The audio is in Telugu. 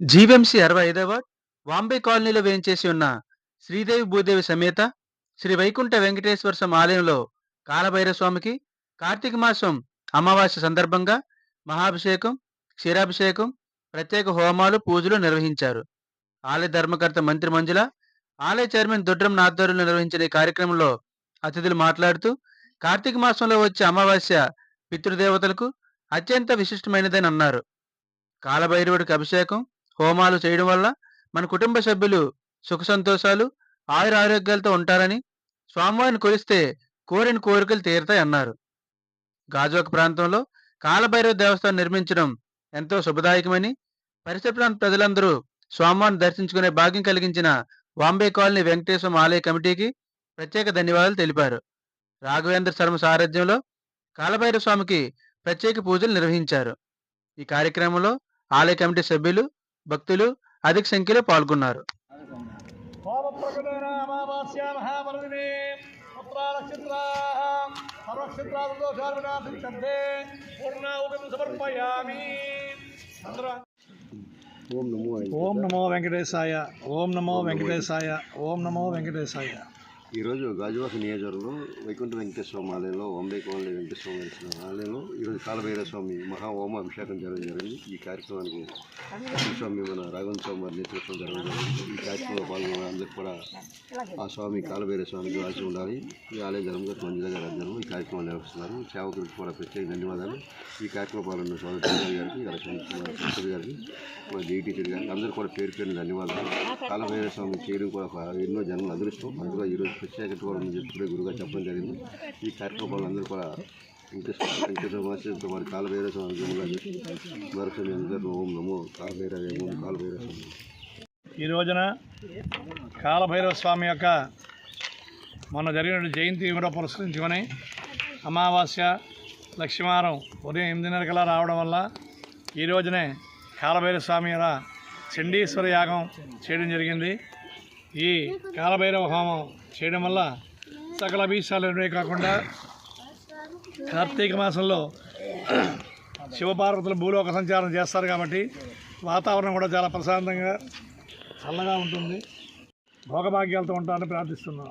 జీవీఎంసీ అరవై ఐదవ వాంబే కాలనీలో వేయించేసి ఉన్న శ్రీదేవి భూదేవి సమేత శ్రీ వైకుంఠ వెంకటేశ్వర స్వామి ఆలయంలో కాలభైరవ స్వామికి కార్తీక మాసం అమావాస్య సందర్భంగా మహాభిషేకం క్షీరాభిషేకం ప్రత్యేక హోమాలు పూజలు నిర్వహించారు. ఆలయ ధర్మకర్త మంత్రి మంజుల ఆలయ చైర్మన్ దుడ్రం ఆధ్వర్యంలో నిర్వహించిన ఈ కార్యక్రమంలో అతిథులు మాట్లాడుతూ కార్తీక మాసంలో వచ్చే అమావాస్య పితృదేవతలకు అత్యంత విశిష్టమైనదని అన్నారు. కాలభైరవుడికి అభిషేకం హోమాలు చేయడం వల్ల మన కుటుంబ సభ్యులు సుఖ సంతోషాలు ఆయుర ఆరోగ్యాలతో ఉంటారని స్వామివారిని కొలిస్తే కోరిన కోరికలు తీరుతాయి అన్నారు. గాజువాక ప్రాంతంలో కాలభైరవ దేవస్థానం నిర్మించడం ఎంతో శుభదాయకమని పరిసర ప్రాంత ప్రజలందరూ స్వామివారిని దర్శించుకునే భాగ్యం కలిగించిన వాంబే కాలనీ వెంకటేశ్వరం ఆలయ కమిటీకి ప్రత్యేక ధన్యవాదాలు తెలిపారు. రాఘవేంద్ర శర్మ సారథ్యంలో కాలభైరవ స్వామికి ప్రత్యేక పూజలు నిర్వహించారు. ఈ కార్యక్రమంలో ఆలయ కమిటీ సభ్యులు భక్తులు అధిక సంఖ్యలో పాల్గొన్నారు. ఓం నమో వెంకటేశాయ. ఓం నమో వెంకటేశాయ. ఓం నమో వెంకటేశాయ. ఈరోజు గాజువాక నియోజకవర్గంలో వైకుంఠ వెంకటేశ్వర ఆలయంలో వంబే కోమలి వెంకటేశ్వర స్వామి ఆలయంలో ఈరోజు కాలభైరవ స్వామి మహా హోమ అభిషేకం జరగడం జరిగింది. ఈ కార్యక్రమానికి స్వామి మన రాఘవన్ స్వామి వారి నేతృత్వం జరగడం జరిగింది. ఈ కార్యక్రమంలో పాల్గొన్న అందరికీ కూడా ఆ స్వామి కాలభైరవ స్వామికి రాసి ఉండాలి. ఈ ఆలయ జనంగా మంజుల గారు అందరం ఈ కార్యక్రమం నిర్వహిస్తున్నారు. సేవకులకు కూడా ప్రత్యేక ధన్యవాదాలు. ఈ కార్యక్రమం పాల్గొన్న స్వామి చంద్ర గారికి ఎలక్షన్ కుమార్ గారికి మా జీ టీచర్ గారికి అందరూ కూడా పేరు పేరు ధన్యవాదాలు. కాలభైరవ స్వామి చేయడం కూడా ఎన్నో జన్మల అదృష్టం. అందులో ఈరోజు ప్రత్యేకత కూడా చెప్పి గురుగా చెప్పడం జరిగింది. ఈ కార్యక్రమాలు అందరూ కూడా వెంకటేశ్వర మాస్టర్ మరి కాలభైర స్వామి జన్మగా మరొక ఓం నమో కాలభైరవ ఓం స్వామి. ఈ రోజున కాలభైరవ స్వామి యొక్క మొన్న జరిగిన జయంతి కూడా పురస్కరించుకొని అమావాస్య లక్ష్మీవారం ఉదయం ఎనిమిదిన్నరకలా రావడం వల్ల ఈ రోజునే కాలభైరవ స్వామి చండీశ్వర యాగం చేయడం జరిగింది. ఈ కాలభైరవ హోమం చేయడం వల్ల సకల అభీష్టాలు కాకుండా కార్తీక మాసంలో శివపార్వతులు భూలోక సంచారం చేస్తారు కాబట్టి వాతావరణం కూడా చాలా ప్రశాంతంగా చల్లగా ఉంటుంది. భోగభాగ్యాలతో ఉంటారని ప్రార్థిస్తున్నాం.